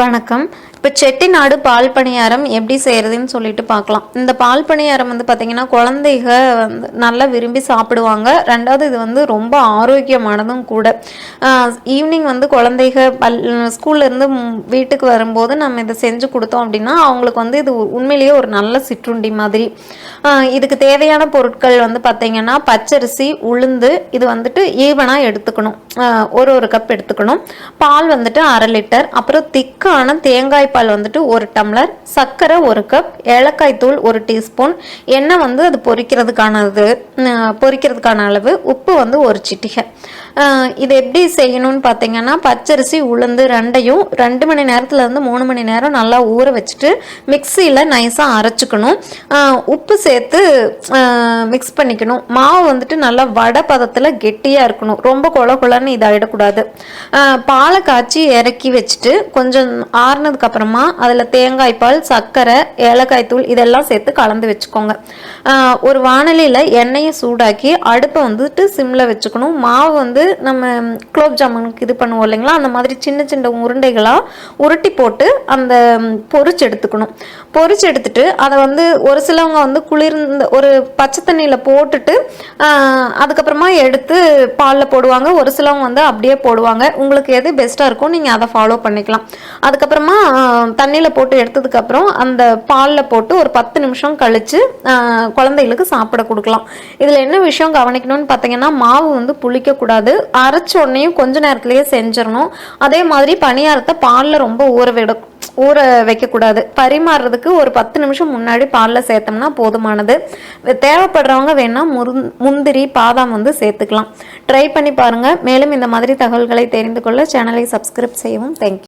வணக்கம். இப்போ செட்டிநாடு பால் பணியாரம் எப்படி செய்கிறதுன்னு சொல்லிட்டு பார்க்கலாம் இந்த பால் பணியாரம் வந்து பார்த்திங்கன்னா குழந்தைக வந்து நல்லா விரும்பி சாப்பிடுவாங்க. ரெண்டாவது இது வந்து ரொம்ப ஆரோக்கியமானதும் கூட. ஈவினிங் வந்து குழந்தைக பல் ஸ்கூல்லேருந்து வீட்டுக்கு வரும்போது நம்ம இதை செஞ்சு கொடுத்தோம் அப்படின்னா அவங்களுக்கு வந்து இது உண்மையிலேயே ஒரு நல்ல சிற்றுண்டி மாதிரி. இதுக்கு தேவையான பொருட்கள் வந்து பார்த்திங்கன்னா பச்சரிசி உளுந்து இது வந்துட்டு ஈவனாக எடுத்துக்கணும். ஒரு ஒரு கப் எடுத்துக்கணும். பால் வந்துட்டு அரை லிட்டர். அப்புறம் திக் திக்கான தேங்காய் பால் வந்துட்டு ஒரு டம்ளர் சர்க்கரை ஒரு கப் ஏலக்காய் தூள் ஒரு டீஸ்பூன். எண்ணெய் வந்து அது பொரிக்கிறதுக்கானது ஆஹ் பொரிக்கிறதுக்கான அளவு. உப்பு வந்து ஒரு சிட்டிகை. இது எப்படி செய்யணும்னு பார்த்தீங்கன்னா பச்சரிசி உளுந்து ரெண்டையும் ரெண்டு மணி நேரத்தில் இருந்து மூணு மணி நேரம் நல்லா ஊற வச்சுட்டு மிக்சியில் நைஸாக அரைச்சிக்கணும். உப்பு சேர்த்து மிக்ஸ் பண்ணிக்கணும். மாவு வந்துட்டு நல்லா வடை பதத்தில் கெட்டியாக இருக்கணும். ரொம்ப கொல கொலன்னு இதாகிடக்கூடாது பாலை காய்ச்சி இறக்கி வச்சுட்டு கொஞ்சம் ஆறுனதுக்கப்புறமா அதில் தேங்காய் பால் சர்க்கரை ஏலக்காய் தூள் இதெல்லாம் சேர்த்து கலந்து வச்சுக்கோங்க. ஒரு வானலியில் எண்ணெயை சூடாக்கி அடுப்பை வந்துட்டு சிம்மில் வச்சுக்கணும். மாவு வந்து நம்ம குலோப் ஜாமுனுக்கு இது பண்ணுவோம் இல்லைங்களா? அந்த மாதிரி சின்ன சின்ன உருண்டைகளாக உருட்டி போட்டு அந்த பொறிச்சு எடுத்துக்கணும். பொறிச்சு எடுத்துட்டு அதை வந்து ஒரு சிலவங்க வந்து குளிர்ந்த ஒரு பச்சை தண்ணியில் போட்டுட்டு அதுக்கப்புறமா எடுத்து பாலில் போடுவாங்க. ஒரு சிலவங்க வந்து அப்படியே போடுவாங்க. உங்களுக்கு எது பெஸ்ட்டாக இருக்கும் நீங்கள் அதை ஃபாலோ பண்ணிக்கலாம். அதுக்கப்புறமா தண்ணியில் போட்டு எடுத்ததுக்கப்புறம் அந்த பாலில் போட்டு ஒரு பத்து நிமிஷம் கழித்து குழந்தைகளுக்கு சாப்பிட கொடுக்கலாம். இதில் என்ன விஷயம் கவனிக்கணும்னு பார்த்தீங்கன்னா மாவு வந்து புளிக்கக்கூடாது. அரைச்ச உடனேயும் கொஞ்ச நேரத்துலேயே செஞ்சிடணும். அதே மாதிரி பணியாரத்தை பாலில் ரொம்ப ஊற விட ஊற வைக்கக்கூடாது. பரிமாறுறதுக்கு ஒரு பத்து நிமிஷம் முன்னாடி பாலில் சேர்த்தோம்னா போதுமானது. தேவைப்படுறவங்க வேணால் முருந் முந்திரி பாதாம் வந்து சேர்த்துக்கலாம். ட்ரை பண்ணி பாருங்கள் மேலும் இந்த மாதிரி தகவல்களை தெரிந்து கொள்ள சேனலை சப்ஸ்கிரைப் செய்யவும். தேங்க்யூ